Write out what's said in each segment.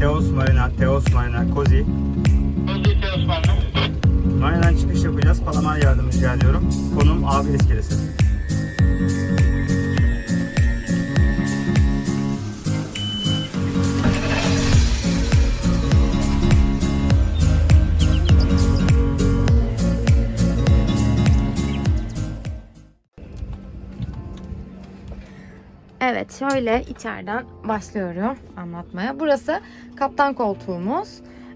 Teos Marina, Teos Marina, Kozi. Özür Osmanlı. Marina'dan çıkış yapacağız. Palamar yardımı rica ediyorum. Konum abi iskelesi. Evet şöyle içeriden başlıyorum anlatmaya. Burası kaptan koltuğumuz.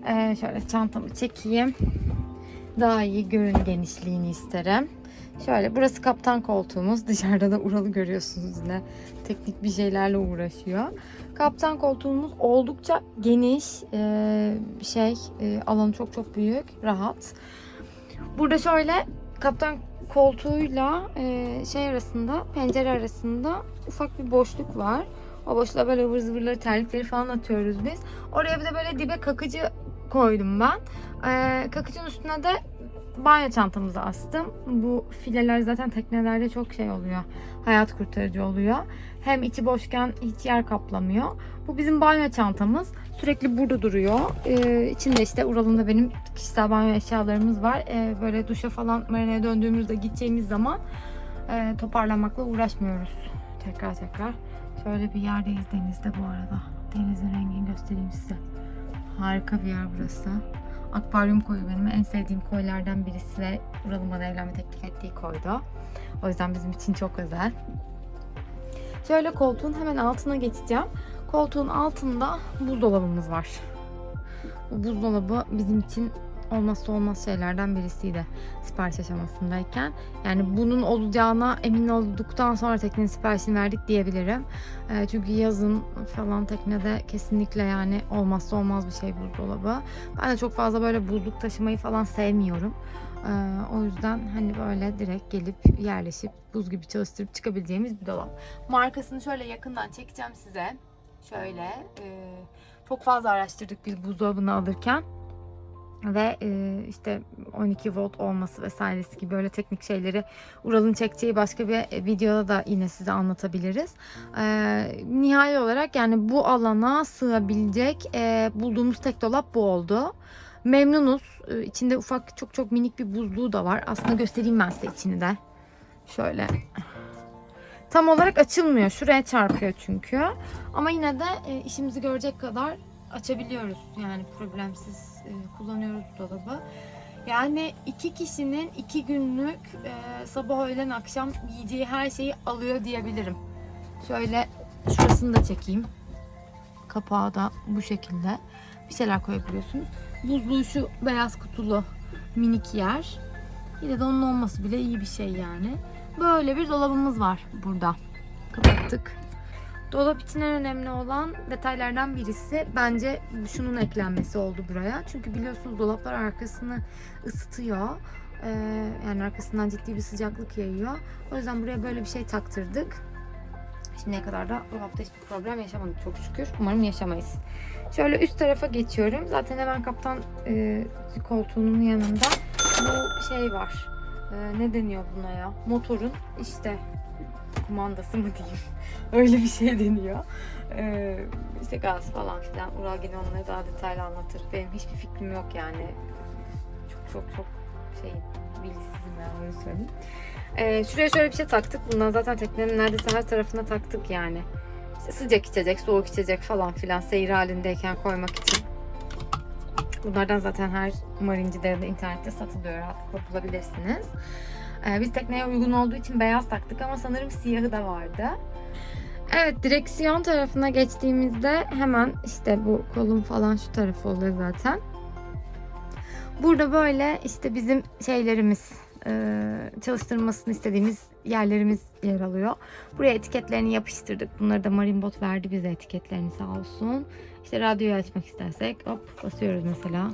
Ee, şöyle çantamı çekeyim. Daha iyi görün genişliğini isterim. Şöyle burası kaptan koltuğumuz. Dışarıda da Ural'ı görüyorsunuz yine. Teknik bir şeylerle uğraşıyor. Kaptan koltuğumuz oldukça geniş. Ee, şey e, alanı çok çok büyük. Rahat. Burada şöyle kaptan koltuğuyla e, şey arasında, pencere arasında ufak bir boşluk var. O boşluğa böyle ıvır zıvırları, terlikleri falan atıyoruz biz. Oraya bir de böyle dibe kakıcı koydum ben. E, kakıcının üstüne de banyo çantamızı astım. Bu fileler zaten teknelerde çok şey oluyor. Hayat kurtarıcı oluyor. Hem içi boşken hiç yer kaplamıyor. Bu bizim banyo çantamız. Sürekli burada duruyor. Ee, içinde işte Ural'ın da benim kişisel banyo eşyalarımız var. Ee, böyle duşa falan marineye döndüğümüzde gideceğimiz zaman e, toparlamakla uğraşmıyoruz. Tekrar tekrar. Şöyle bir yerdeyiz denizde bu arada. Denizin rengini göstereyim size. Harika bir yer burası. Akvaryum koyu benim en sevdiğim koylardan birisi ve Ural'ın bana evlenme teklif ettiği koydu. O yüzden bizim için çok özel. Şöyle koltuğun hemen altına geçeceğim. Koltuğun altında buzdolabımız var. Bu buzdolabı bizim için olmazsa olmaz şeylerden birisiydi sipariş aşamasındayken. Yani bunun olacağına emin olduktan sonra teknenin siparişini verdik diyebilirim. Ee, çünkü yazın falan teknede kesinlikle yani olmazsa olmaz bir şey buzdolabı. Ben de çok fazla böyle buzluk taşımayı falan sevmiyorum. Ee, o yüzden hani böyle direkt gelip yerleşip buz gibi çalıştırıp çıkabileceğimiz bir dolap. Markasını şöyle yakından çekeceğim size. Şöyle e, çok fazla araştırdık biz buzdolabını alırken ve e, işte 12 volt olması vesairesi gibi böyle teknik şeyleri Ural'ın çekeceği başka bir e, videoda da yine size anlatabiliriz. E, nihai olarak yani bu alana sığabilecek e, bulduğumuz tek dolap bu oldu. Memnunuz. E, içinde ufak çok çok minik bir buzluğu da var. Aslında göstereyim ben size içini de. Şöyle. Tam olarak açılmıyor. Şuraya çarpıyor çünkü. Ama yine de e, işimizi görecek kadar açabiliyoruz. Yani problemsiz e, kullanıyoruz dolabı. Yani iki kişinin iki günlük e, sabah öğlen akşam yiyeceği her şeyi alıyor diyebilirim. Şöyle şurasını da çekeyim. Kapağı da bu şekilde. Bir şeyler koyabiliyorsunuz. Buzluğu şu beyaz kutulu minik yer. Yine de onun olması bile iyi bir şey yani. Böyle bir dolabımız var burada. Kapattık. Dolap için en önemli olan detaylardan birisi bence şunun eklenmesi oldu buraya. Çünkü biliyorsunuz dolaplar arkasını ısıtıyor. Ee, yani arkasından ciddi bir sıcaklık yayıyor. O yüzden buraya böyle bir şey taktırdık. Şimdiye kadar da dolapta hiçbir problem yaşamadık çok şükür. Umarım yaşamayız. Şöyle üst tarafa geçiyorum. Zaten hemen kaptan e, koltuğunun yanında bu şey var. E, ne deniyor buna ya? Motorun işte kumandası mı diyeyim. Öyle bir şey deniyor. Ee, işte gaz falan filan. Ural gene onları daha detaylı anlatır. Benim hiçbir fikrim yok yani. Çok çok çok şey bilgisizim ben öyle söyleyeyim. Ee, şuraya şöyle bir şey taktık. Bundan zaten teknenin neredeyse her tarafına taktık yani. Sıcak içecek, soğuk içecek falan filan seyir halindeyken koymak için. Bunlardan zaten her marincide de internette satılıyor. Rahatlıkla bulabilirsiniz. Ee, biz tekneye uygun olduğu için beyaz taktık ama sanırım siyahı da vardı. Evet direksiyon tarafına geçtiğimizde hemen işte bu kolum falan şu tarafı oluyor zaten. Burada böyle işte bizim şeylerimiz çalıştırmasını istediğimiz yerlerimiz yer alıyor. Buraya etiketlerini yapıştırdık. Bunları da Marimbot verdi bize etiketlerini sağ olsun. İşte radyoyu açmak istersek hop basıyoruz mesela.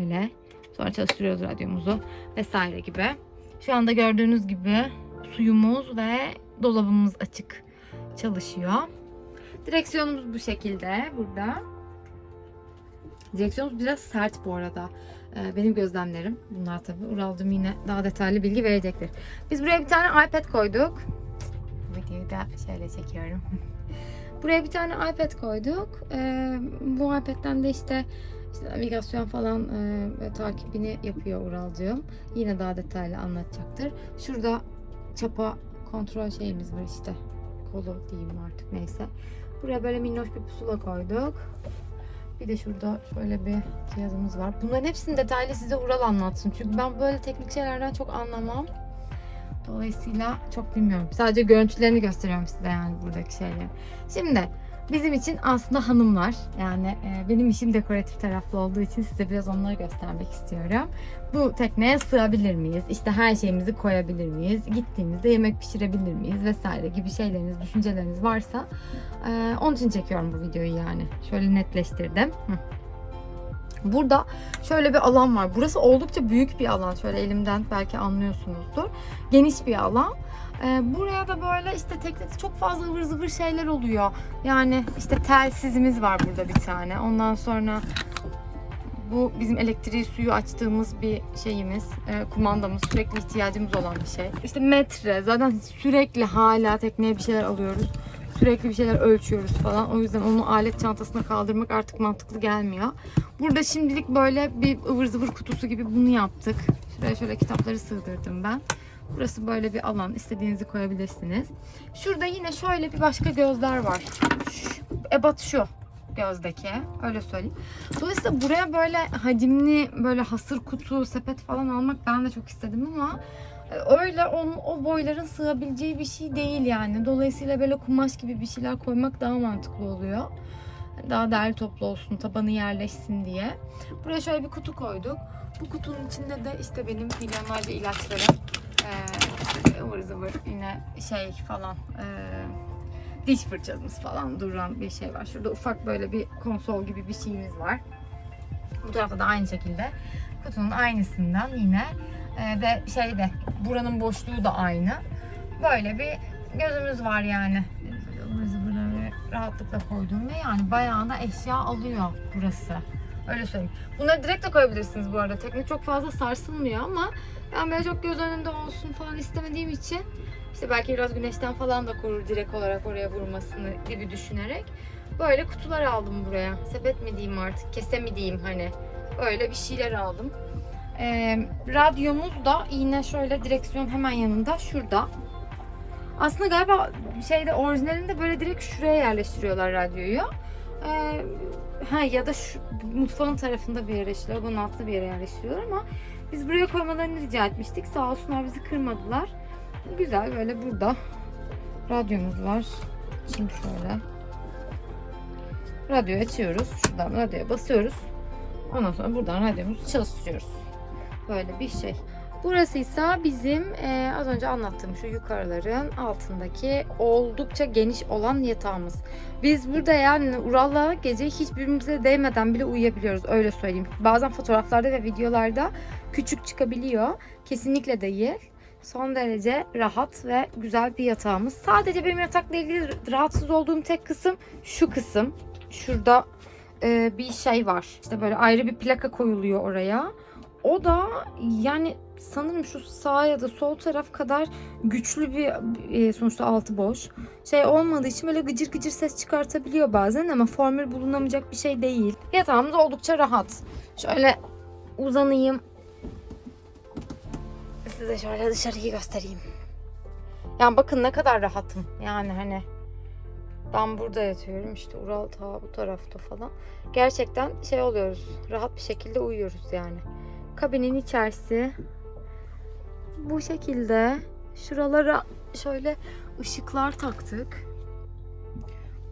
Öyle. Sonra çalıştırıyoruz radyomuzu vesaire gibi. Şu anda gördüğünüz gibi suyumuz ve dolabımız açık çalışıyor. Direksiyonumuz bu şekilde burada. Direksiyonumuz biraz sert bu arada. Ee, benim gözlemlerim bunlar tabii. Uralcığım yine daha detaylı bilgi verecektir. Biz buraya bir tane iPad koyduk. Videoyu da şöyle çekiyorum. Buraya bir tane iPad koyduk. Ee, bu iPad'den de işte, işte navigasyon falan e, takibini yapıyor Uralcığım. Yine daha detaylı anlatacaktır. Şurada çapa kontrol şeyimiz var işte. Kolu diyeyim artık neyse. Buraya böyle minnoş bir pusula koyduk. Bir de şurada şöyle bir cihazımız var. Bunların hepsini detaylı size Ural anlatsın. Çünkü ben böyle teknik şeylerden çok anlamam. Dolayısıyla çok bilmiyorum. Sadece görüntülerini gösteriyorum size yani buradaki şeyleri. Şimdi bizim için aslında hanımlar. Yani e, benim işim dekoratif taraflı olduğu için size biraz onları göstermek istiyorum. Bu tekneye sığabilir miyiz? İşte her şeyimizi koyabilir miyiz? Gittiğimizde yemek pişirebilir miyiz? Vesaire gibi şeyleriniz, düşünceleriniz varsa e, onun için çekiyorum bu videoyu yani. Şöyle netleştirdim. Hı. Burada şöyle bir alan var. Burası oldukça büyük bir alan. Şöyle elimden belki anlıyorsunuzdur. Geniş bir alan. Ee, buraya da böyle işte teknede çok fazla ıvır zıvır şeyler oluyor. Yani işte telsizimiz var burada bir tane. Ondan sonra bu bizim elektriği suyu açtığımız bir şeyimiz, e, kumandamız, sürekli ihtiyacımız olan bir şey. İşte metre, zaten sürekli hala tekneye bir şeyler alıyoruz. Sürekli bir şeyler ölçüyoruz falan. O yüzden onu alet çantasına kaldırmak artık mantıklı gelmiyor. Burada şimdilik böyle bir ıvır zıvır kutusu gibi bunu yaptık. Şuraya şöyle kitapları sığdırdım ben. Burası böyle bir alan. İstediğinizi koyabilirsiniz. Şurada yine şöyle bir başka gözler var. Şu, ebat şu gözdeki. Öyle söyleyeyim. Dolayısıyla buraya böyle hacimli böyle hasır kutu, sepet falan almak ben de çok istedim ama e, öyle onun, o boyların sığabileceği bir şey değil yani. Dolayısıyla böyle kumaş gibi bir şeyler koymak daha mantıklı oluyor. Daha değerli toplu olsun, tabanı yerleşsin diye. Buraya şöyle bir kutu koyduk. Bu kutunun içinde de işte benim milyonlarca ilaçlarım, ee, ıvır zıvır yine şey falan, ee, diş fırçamız falan duran bir şey var. Şurada ufak böyle bir konsol gibi bir şeyimiz var. Bu tarafta da aynı şekilde kutunun aynısından yine ee, ve şeyde buranın boşluğu da aynı. Böyle bir gözümüz var yani. Ivır zıvırları rahatlıkla koyduğum ve yani bayağı da eşya alıyor burası. Öyle söyleyeyim. Bunları direkt de koyabilirsiniz bu arada. Tekne çok fazla sarsılmıyor ama ben böyle çok göz önünde olsun falan istemediğim için işte belki biraz güneşten falan da korur direkt olarak oraya vurmasını gibi düşünerek böyle kutular aldım buraya. Sepet mi diyeyim artık, kese mi diyeyim hani. Öyle bir şeyler aldım. Ee, radyomuz da yine şöyle direksiyon hemen yanında şurada. Aslında galiba şeyde orijinalinde böyle direkt şuraya yerleştiriyorlar radyoyu. Ee, ha ya da şu mutfağın tarafında bir yere işte lavabonun altında bir yere yerleştiriyorlar ama biz buraya koymalarını rica etmiştik. Sağ olsunlar bizi kırmadılar. Güzel böyle burada radyomuz var. Şimdi şöyle. Radyoyu açıyoruz. Şuradan radyoya basıyoruz. Ondan sonra buradan radyomuzu çalıştırıyoruz. Böyle bir şey. Burası ise bizim e, az önce anlattığım şu yukarıların altındaki oldukça geniş olan yatağımız. Biz burada yani Ural'la gece hiçbirimize değmeden bile uyuyabiliyoruz öyle söyleyeyim. Bazen fotoğraflarda ve videolarda küçük çıkabiliyor. Kesinlikle değil. Son derece rahat ve güzel bir yatağımız. Sadece benim yatakla ilgili rahatsız olduğum tek kısım şu kısım. Şurada e, bir şey var. İşte böyle ayrı bir plaka koyuluyor oraya. O da yani sanırım şu sağ ya da sol taraf kadar güçlü bir e, sonuçta altı boş. Şey olmadığı için böyle gıcır gıcır ses çıkartabiliyor bazen ama formül bulunamayacak bir şey değil. Yatağımız oldukça rahat. Şöyle uzanayım. Size şöyle dışarıyı göstereyim. Yani bakın ne kadar rahatım. Yani hani ben burada yatıyorum işte Ural ta bu tarafta falan. Gerçekten şey oluyoruz. Rahat bir şekilde uyuyoruz yani. Kabinin içerisi bu şekilde. Şuralara şöyle ışıklar taktık.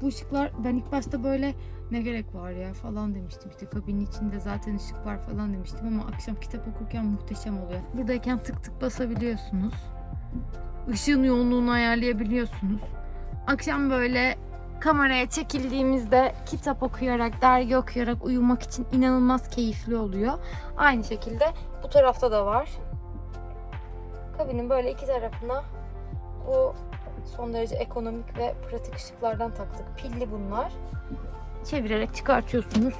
Bu ışıklar ben ilk başta böyle ne gerek var ya falan demiştim. İşte kabinin içinde zaten ışık var falan demiştim ama akşam kitap okurken muhteşem oluyor. Buradayken tık tık basabiliyorsunuz. Işığın yoğunluğunu ayarlayabiliyorsunuz. Akşam böyle kameraya çekildiğimizde kitap okuyarak, dergi okuyarak uyumak için inanılmaz keyifli oluyor. Aynı şekilde bu tarafta da var. Kabinin böyle iki tarafına bu son derece ekonomik ve pratik ışıklardan taktık. Pilli bunlar. Çevirerek çıkartıyorsunuz.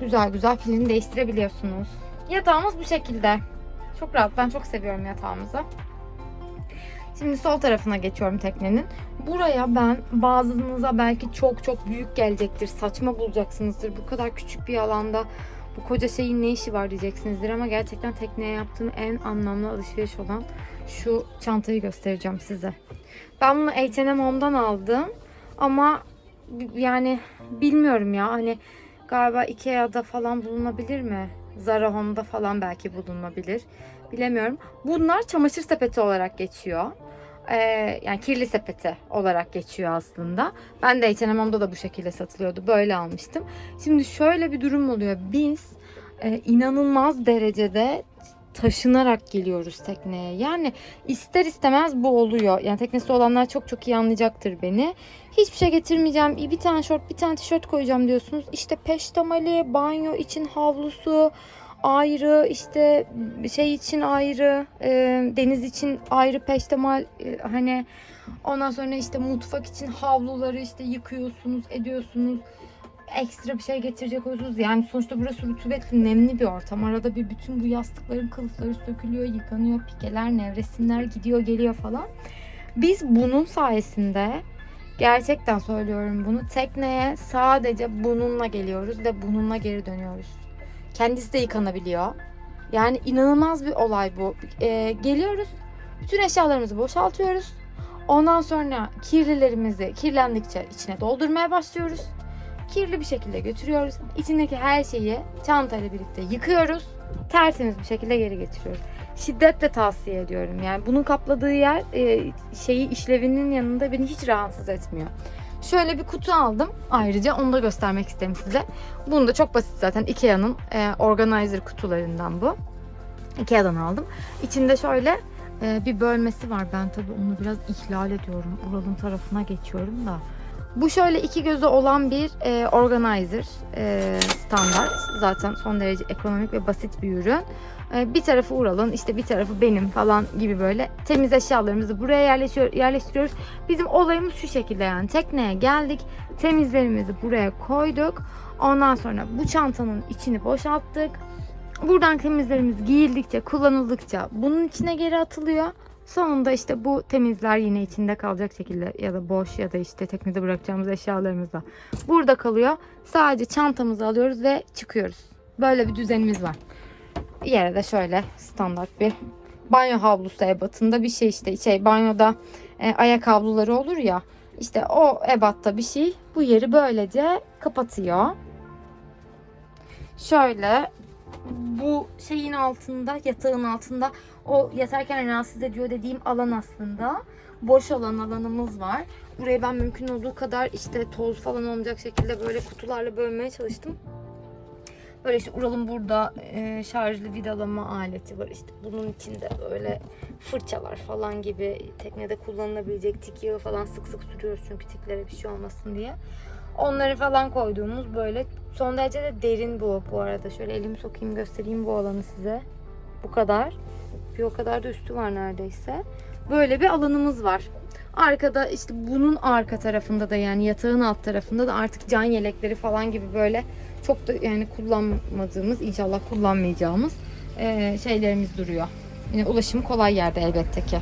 Güzel güzel pilini değiştirebiliyorsunuz. Yatağımız bu şekilde. Çok rahat. Ben çok seviyorum yatağımızı. Şimdi sol tarafına geçiyorum teknenin. Buraya ben bazınıza belki çok çok büyük gelecektir. Saçma bulacaksınızdır. Bu kadar küçük bir alanda bu koca şeyin ne işi var diyeceksinizdir ama gerçekten tekneye yaptığım en anlamlı alışveriş olan şu çantayı göstereceğim size. Ben bunu H&M Home'dan aldım ama yani bilmiyorum ya hani galiba Ikea'da falan bulunabilir mi? Zara Home'da falan belki bulunabilir. Bilemiyorum. Bunlar çamaşır sepeti olarak geçiyor. Ee, yani kirli sepeti olarak geçiyor aslında. Ben de H&M Home'da da bu şekilde satılıyordu. Böyle almıştım. Şimdi şöyle bir durum oluyor. Biz e, inanılmaz derecede taşınarak geliyoruz tekneye. Yani ister istemez bu oluyor. Yani teknesi olanlar çok çok iyi anlayacaktır beni. Hiçbir şey getirmeyeceğim. Bir tane şort, bir tane tişört koyacağım diyorsunuz. İşte peştemali, banyo için havlusu ayrı, işte şey için ayrı, e, deniz için ayrı peştemal e, hani ondan sonra işte mutfak için havluları işte yıkıyorsunuz, ediyorsunuz ekstra bir şey getirecek olursunuz. Yani sonuçta burası rutubetli, nemli bir ortam. Arada bir bütün bu yastıkların kılıfları sökülüyor, yıkanıyor, pikeler, nevresimler gidiyor, geliyor falan. Biz bunun sayesinde gerçekten söylüyorum bunu tekneye sadece bununla geliyoruz ve bununla geri dönüyoruz. Kendisi de yıkanabiliyor. Yani inanılmaz bir olay bu. Ee, geliyoruz, bütün eşyalarımızı boşaltıyoruz. Ondan sonra kirlilerimizi kirlendikçe içine doldurmaya başlıyoruz kirli bir şekilde götürüyoruz. İçindeki her şeyi çantayla birlikte yıkıyoruz. Tertemiz bir şekilde geri getiriyoruz. Şiddetle tavsiye ediyorum. Yani bunun kapladığı yer e, şeyi işlevinin yanında beni hiç rahatsız etmiyor. Şöyle bir kutu aldım. Ayrıca onu da göstermek istedim size. Bunu da çok basit zaten Ikea'nın e, organizer kutularından bu. Ikea'dan aldım. İçinde şöyle e, bir bölmesi var. Ben tabii onu biraz ihlal ediyorum. Ural'ın tarafına geçiyorum da. Bu şöyle iki gözü olan bir e, organizer e, standart. Zaten son derece ekonomik ve basit bir ürün. E, bir tarafı Ural'ın işte bir tarafı benim falan gibi böyle temiz eşyalarımızı buraya yerleşiyor, yerleştiriyoruz. Bizim olayımız şu şekilde yani tekneye geldik. Temizlerimizi buraya koyduk. Ondan sonra bu çantanın içini boşalttık. Buradan temizlerimiz giyildikçe, kullanıldıkça bunun içine geri atılıyor. Sonunda işte bu temizler yine içinde kalacak şekilde ya da boş ya da işte teknede bırakacağımız eşyalarımız da burada kalıyor. Sadece çantamızı alıyoruz ve çıkıyoruz. Böyle bir düzenimiz var. Yere de şöyle standart bir banyo havlusu ebatında bir şey işte şey banyoda e, ayak havluları olur ya işte o ebatta bir şey bu yeri böylece kapatıyor. Şöyle bu şeyin altında yatağın altında o yatarken rahatsız ediyor dediğim alan aslında. Boş olan alanımız var. Burayı ben mümkün olduğu kadar işte toz falan olmayacak şekilde böyle kutularla bölmeye çalıştım. Böyle işte Ural'ın burada e, şarjlı vidalama aleti var. İşte bunun içinde böyle fırçalar falan gibi teknede kullanılabilecek tik yağı falan sık sık sürüyoruz çünkü tiklere bir şey olmasın diye. Onları falan koyduğumuz böyle son derece de derin bu bu arada. Şöyle elimi sokayım göstereyim bu alanı size. Bu kadar. Bir o kadar da üstü var neredeyse. Böyle bir alanımız var. Arkada işte bunun arka tarafında da yani yatağın alt tarafında da artık can yelekleri falan gibi böyle çok da yani kullanmadığımız inşallah kullanmayacağımız eee, şeylerimiz duruyor. Yine ulaşım kolay yerde elbette ki.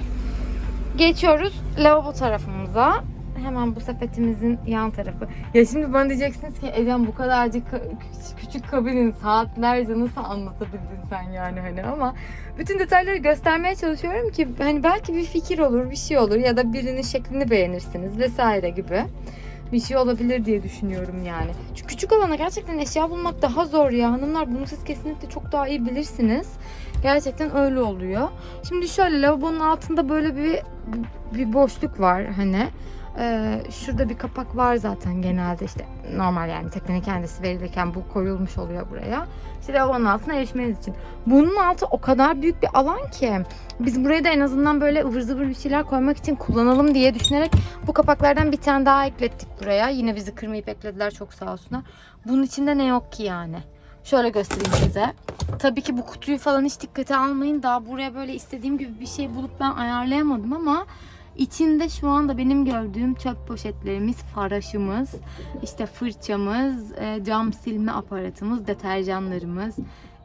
Geçiyoruz lavabo tarafımıza. Hemen bu sepetimizin yan tarafı. Ya şimdi bana diyeceksiniz ki Ecem bu kadarcık ka- küçük- küçük kabinin saatlerce nasıl anlatabildin sen yani hani ama bütün detayları göstermeye çalışıyorum ki hani belki bir fikir olur, bir şey olur ya da birinin şeklini beğenirsiniz vesaire gibi bir şey olabilir diye düşünüyorum yani. Çünkü küçük alana gerçekten eşya bulmak daha zor ya. Hanımlar bunu siz kesinlikle çok daha iyi bilirsiniz. Gerçekten öyle oluyor. Şimdi şöyle lavabonun altında böyle bir bir boşluk var hani. Ee, şurada bir kapak var zaten genelde işte normal yani teknenin kendisi verilirken bu koyulmuş oluyor buraya. İşte lavabonun altına erişmeniz için. Bunun altı o kadar büyük bir alan ki biz buraya da en azından böyle ıvır zıvır bir şeyler koymak için kullanalım diye düşünerek bu kapaklardan bir tane daha eklettik buraya. Yine bizi kırmayıp eklediler çok sağ olsunlar. Bunun içinde ne yok ki yani? Şöyle göstereyim size. Tabii ki bu kutuyu falan hiç dikkate almayın. Daha buraya böyle istediğim gibi bir şey bulup ben ayarlayamadım ama içinde şu anda benim gördüğüm çöp poşetlerimiz, faraşımız, işte fırçamız, e, cam silme aparatımız, deterjanlarımız,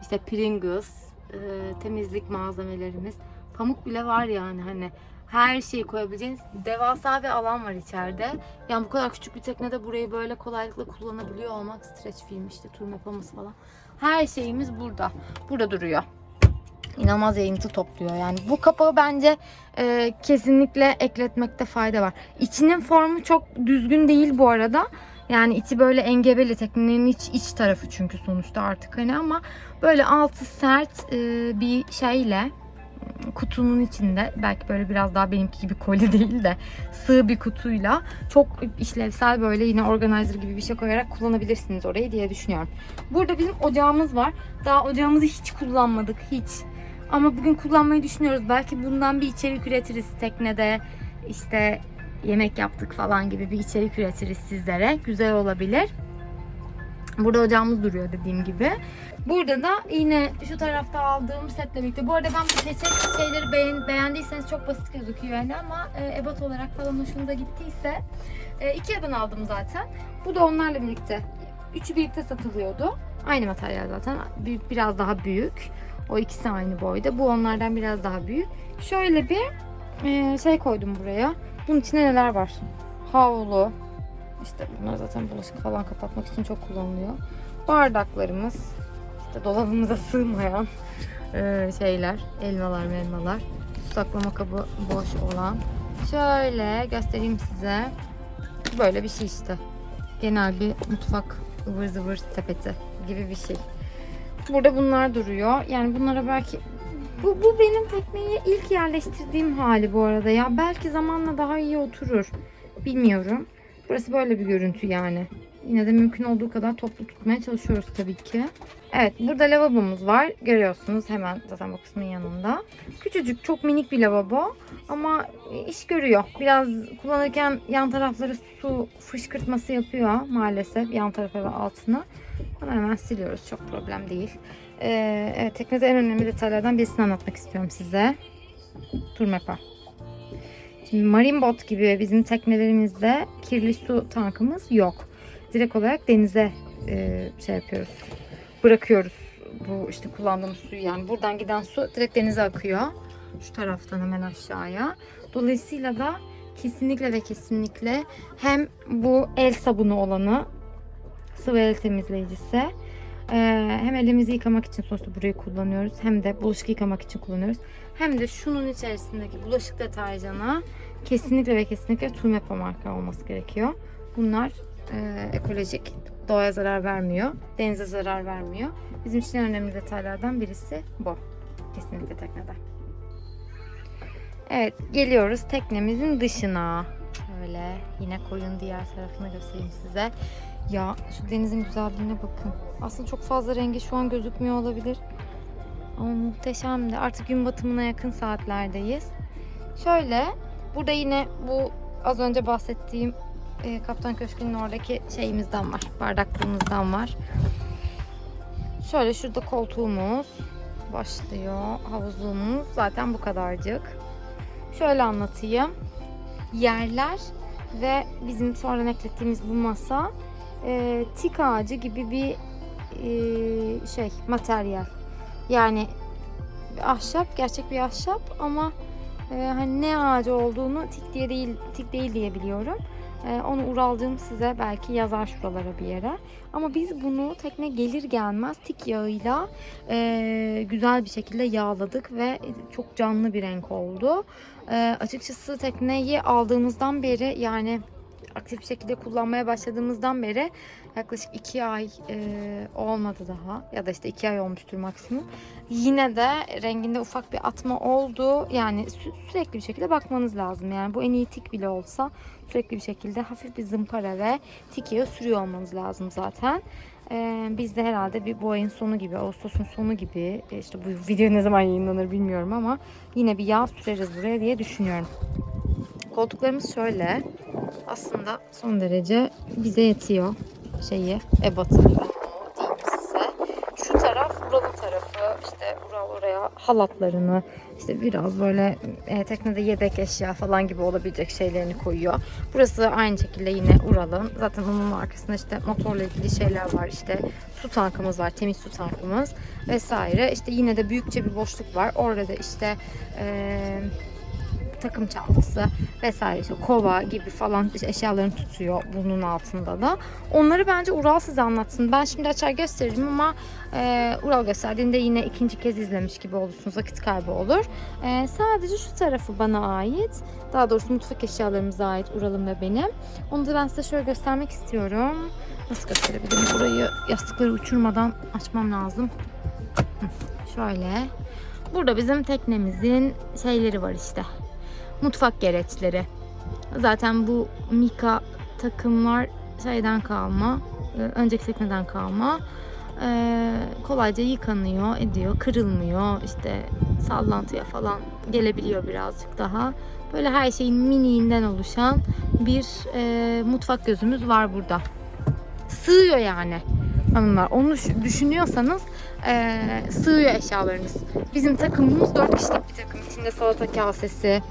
işte Pringles, e, temizlik malzemelerimiz, pamuk bile var yani hani her şeyi koyabileceğiniz devasa bir alan var içeride. Yani bu kadar küçük bir teknede burayı böyle kolaylıkla kullanabiliyor olmak stretch film işte tur mapaması falan. Her şeyimiz burada. Burada duruyor. İnanılmaz yayıntı topluyor. Yani bu kapağı bence e, kesinlikle ekletmekte fayda var. İçinin formu çok düzgün değil bu arada. Yani içi böyle engebeli teknenin iç, iç tarafı çünkü sonuçta artık hani ama böyle altı sert e, bir şeyle kutunun içinde belki böyle biraz daha benimki gibi koli değil de sığ bir kutuyla çok işlevsel böyle yine organizer gibi bir şey koyarak kullanabilirsiniz orayı diye düşünüyorum. Burada bizim ocağımız var. Daha ocağımızı hiç kullanmadık hiç. Ama bugün kullanmayı düşünüyoruz. Belki bundan bir içerik üretiriz teknede işte yemek yaptık falan gibi bir içerik üretiriz sizlere. Güzel olabilir. Burada ocağımız duruyor dediğim gibi. Burada da yine şu tarafta aldığım setle birlikte. Bu arada ben bu seçen şeyleri beğen, beğendiyseniz çok basit gözüküyor yani ama e, ebat olarak falan hoşunuza gittiyse e, Ikea'dan aldım zaten. Bu da onlarla birlikte. Üçü birlikte satılıyordu. Aynı materyal zaten. Bir, biraz daha büyük. O ikisi aynı boyda. Bu onlardan biraz daha büyük. Şöyle bir e, şey koydum buraya. Bunun içinde neler var? Havlu. İşte bunlar zaten bulaşık falan kapatmak için çok kullanılıyor. Bardaklarımız. işte dolabımıza sığmayan e, şeyler. Elmalar melmalar. Su saklama kabı boş olan. Şöyle göstereyim size. Böyle bir şey işte. Genel bir mutfak ıvır zıvır sepeti gibi bir şey. Burada bunlar duruyor. Yani bunlara belki bu, bu benim tekneyi ilk yerleştirdiğim hali bu arada ya. Belki zamanla daha iyi oturur. Bilmiyorum. Burası böyle bir görüntü yani. Yine de mümkün olduğu kadar toplu tutmaya çalışıyoruz tabii ki. Evet burada lavabomuz var. Görüyorsunuz hemen zaten bu kısmın yanında. Küçücük çok minik bir lavabo ama iş görüyor. Biraz kullanırken yan tarafları su fışkırtması yapıyor maalesef yan tarafı ve altını. Ama hemen siliyoruz çok problem değil. Ee, evet teknede en önemli detaylardan birisini anlatmak istiyorum size. Turmepa. Şimdi marine bot gibi bizim teknelerimizde kirli su tankımız yok. Direkt olarak denize e, şey yapıyoruz. Bırakıyoruz bu işte kullandığımız suyu yani buradan giden su direkt denize akıyor. Şu taraftan hemen aşağıya. Dolayısıyla da kesinlikle ve kesinlikle hem bu el sabunu olanı sıvı el temizleyicisi ee, hem elimizi yıkamak için sonuçta burayı kullanıyoruz hem de bulaşık yıkamak için kullanıyoruz. Hem de şunun içerisindeki bulaşık deterjanı kesinlikle ve kesinlikle Turmepa marka olması gerekiyor. Bunlar e, ekolojik, doğaya zarar vermiyor, denize zarar vermiyor. Bizim için en önemli detaylardan birisi bu. Kesinlikle teknede. Evet geliyoruz teknemizin dışına. Şöyle yine koyun diğer tarafını göstereyim size. Ya şu denizin güzelliğine bakın. Aslında çok fazla rengi şu an gözükmüyor olabilir. Ama muhteşemdi. Artık gün batımına yakın saatlerdeyiz. Şöyle burada yine bu az önce bahsettiğim e, Kaptan Köşkü'nün oradaki şeyimizden var. Bardaklığımızdan var. Şöyle şurada koltuğumuz başlıyor. Havuzluğumuz zaten bu kadarcık. Şöyle anlatayım. Yerler ve bizim sonradan eklettiğimiz bu masa e, tik ağacı gibi bir e, şey materyal. Yani ahşap, gerçek bir ahşap ama e, hani ne ağacı olduğunu tik diye değil, tik değil diye biliyorum. E, onu Uralcığım size belki yazar şuralara bir yere. Ama biz bunu tekne gelir gelmez tik yağıyla e, güzel bir şekilde yağladık ve çok canlı bir renk oldu. E, açıkçası tekneyi aldığımızdan beri yani aktif şekilde kullanmaya başladığımızdan beri yaklaşık 2 ay e, olmadı daha ya da işte 2 ay olmuştur maksimum. Yine de renginde ufak bir atma oldu. Yani sü- sürekli bir şekilde bakmanız lazım. Yani bu en iyi tik bile olsa sürekli bir şekilde hafif bir zımpara ve tik yağı sürüyor olmanız lazım zaten. Ee, biz de herhalde bir bu ayın sonu gibi, Ağustos'un sonu gibi e, işte bu video ne zaman yayınlanır bilmiyorum ama yine bir yağ süreriz buraya diye düşünüyorum. Koltuklarımız şöyle. Aslında son derece bize yetiyor şeyi, ebatı. Şu taraf Ural'ın tarafı. İşte Ural oraya halatlarını, işte biraz böyle e, teknede yedek eşya falan gibi olabilecek şeylerini koyuyor. Burası aynı şekilde yine Ural'ın. Zaten onun arkasında işte motorla ilgili şeyler var. İşte su tankımız var, temiz su tankımız vesaire. İşte yine de büyükçe bir boşluk var. Orada da işte eee takım çantası vesaire işte kova gibi falan eşyalarını tutuyor bunun altında da. Onları bence Ural size anlatsın. Ben şimdi açar gösteririm ama e, Ural gösterdiğinde yine ikinci kez izlemiş gibi olursunuz. Vakit kaybı olur. E, sadece şu tarafı bana ait. Daha doğrusu mutfak eşyalarımıza ait Ural'ın ve benim. Onu da ben size şöyle göstermek istiyorum. Nasıl gösterebilirim? Burayı yastıkları uçurmadan açmam lazım. Şöyle. Burada bizim teknemizin şeyleri var işte. Mutfak gereçleri. Zaten bu Mika takımlar şeyden kalma. e, Önceki tekneden kalma. Ee, kolayca yıkanıyor, ediyor, kırılmıyor. işte sallantıya falan gelebiliyor birazcık daha. Böyle her şeyin miniğinden oluşan bir e, mutfak gözümüz var burada. Sığıyor yani hanımlar. Onu düş- düşünüyorsanız e, sığıyor eşyalarınız. Bizim takımımız 4 kişilik bir takım. İçinde salata kasesi,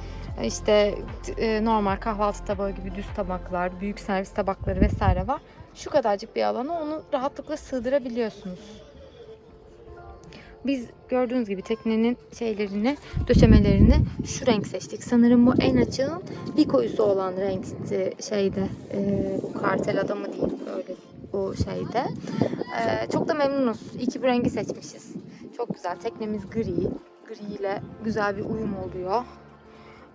işte e, normal kahvaltı tabağı gibi düz tabaklar, büyük servis tabakları vesaire var. Şu kadarcık bir alana onu rahatlıkla sığdırabiliyorsunuz. Biz gördüğünüz gibi teknenin şeylerini, döşemelerini şu renk seçtik. Sanırım bu en açığın bir koyusu olan renkti şeyde. E, bu kartel adamı değil öyle bu şeyde. E, çok da memnunuz. İyi ki bu rengi seçmişiz. Çok güzel. Teknemiz gri. Gri ile güzel bir uyum oluyor.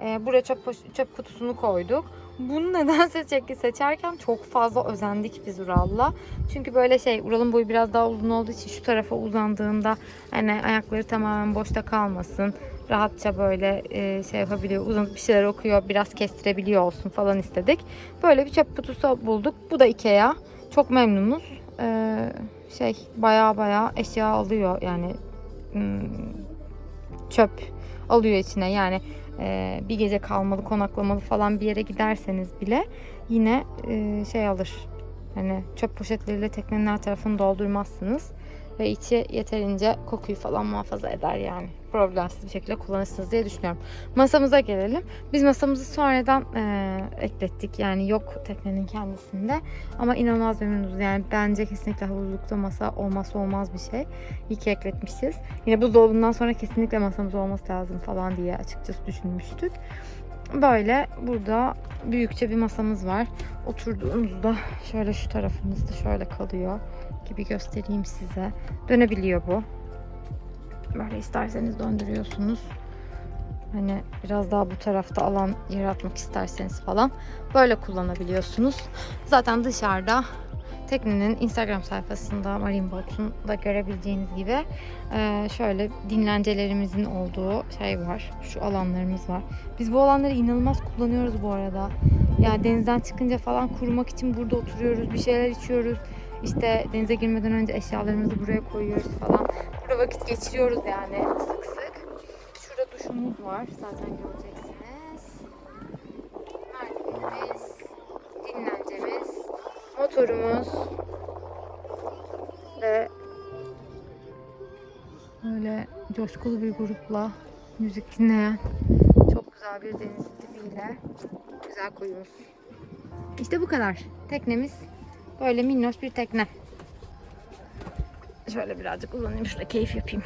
E, buraya çöp, çöp kutusunu koyduk. Bunu nedense çeki seçerken çok fazla özendik biz Ural'la. Çünkü böyle şey Ural'ın boyu biraz daha uzun olduğu için şu tarafa uzandığında hani ayakları tamamen boşta kalmasın. Rahatça böyle e, şey yapabiliyor, uzun bir şeyler okuyor, biraz kestirebiliyor olsun falan istedik. Böyle bir çöp kutusu bulduk. Bu da Ikea. Çok memnunuz. Ee, şey baya baya eşya alıyor yani hmm, çöp alıyor içine yani e, bir gece kalmalı konaklamalı falan bir yere giderseniz bile yine e, şey alır. Hani çöp poşetleriyle teknenin her tarafını doldurmazsınız ve içi yeterince kokuyu falan muhafaza eder yani problemsiz bir şekilde kullanırsınız diye düşünüyorum. Masamıza gelelim. Biz masamızı sonradan e, eklettik yani yok teknenin kendisinde ama inanılmaz memnunuz yani bence kesinlikle havuzlukta masa olmazsa olmaz bir şey. İyi ki ekletmişiz. Yine buzdolabından sonra kesinlikle masamız olması lazım falan diye açıkçası düşünmüştük. Böyle burada büyükçe bir masamız var. Oturduğumuzda şöyle şu tarafımızda şöyle kalıyor gibi göstereyim size. Dönebiliyor bu. Böyle isterseniz döndürüyorsunuz. Hani biraz daha bu tarafta alan yaratmak isterseniz falan böyle kullanabiliyorsunuz. Zaten dışarıda teknenin Instagram sayfasında Marine Boat'un da görebileceğiniz gibi eee, şöyle dinlencelerimizin olduğu şey var. Şu alanlarımız var. Biz bu alanları inanılmaz kullanıyoruz bu arada. Ya denizden çıkınca falan kurumak için burada oturuyoruz, bir şeyler içiyoruz. İşte denize girmeden önce eşyalarımızı buraya koyuyoruz falan. Burada vakit geçiriyoruz yani sık sık. Şurada duşumuz var zaten göreceksiniz. Merdivenimiz, dinlencemiz, motorumuz ve böyle coşkulu bir grupla müzik dinleyen çok güzel bir deniz tipiyle güzel koyumuz. İşte bu kadar. Teknemiz böyle minnoş bir tekne. Şöyle birazcık uzanayım şurada keyif yapayım.